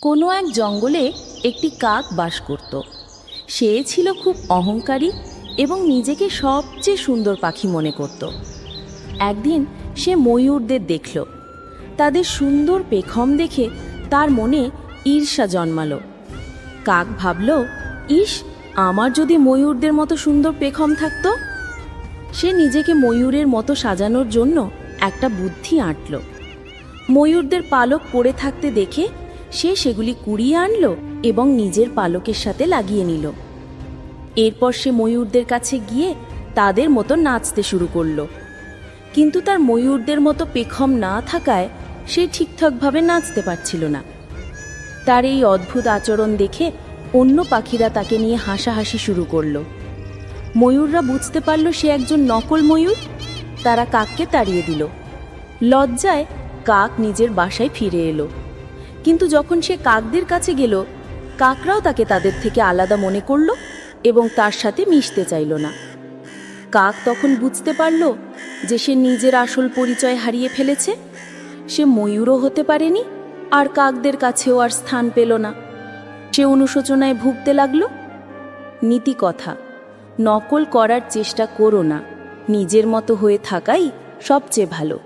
কোনো এক জঙ্গলে একটি কাক বাস করত। সে ছিল খুব অহংকারী এবং নিজেকে সবচেয়ে সুন্দর পাখি মনে করত। একদিন সে ময়ূরদের দেখল। তাদের সুন্দর পেখম দেখে তার মনে ঈর্ষা জন্মালো। কাক ভাবল, ইস, আমার যদি ময়ূরদের মতো সুন্দর পেখম থাকতো? সে নিজেকে ময়ূরের মতো সাজানোর জন্য একটা বুদ্ধি আঁটল। ময়ূরদের পালক পড়ে থাকতে দেখে সে সেগুলি কুড়িয়ে আনলো এবং নিজের পালকের সাথে লাগিয়ে নিল। এরপর সে ময়ূরদের কাছে গিয়ে তাদের মতো নাচতে শুরু করল। কিন্তু তার ময়ূরদের মতো পেখম না থাকায় সে ঠিকঠাকভাবে নাচতে পারছিল না। তার এই অদ্ভুত আচরণ দেখে অন্য পাখিরা তাকে নিয়ে হাসাহাসি শুরু করল। ময়ূররা বুঝতে পারল সে একজন নকল ময়ূর। তারা কাককে তাড়িয়ে দিল। লজ্জায় কাক নিজের বাসায় ফিরে এলো। কিন্তু যখন সে কাকদের কাছে গেল, কাকরাও তাকে তাদের থেকে আলাদা মনে করল এবং তার সাথে মিশতে চাইল না। কাক তখন বুঝতে পারল যে সে নিজের আসল পরিচয় হারিয়ে ফেলেছে। সে ময়ূরও হতে পারেনি, আর কাকদের কাছেও আর স্থান পেল না। সে অনুশোচনায় ভুগতে লাগল, নীতি কথা, নকল করার চেষ্টা করো না। নিজের মতো হয়ে থাকাই সবচেয়ে ভালো।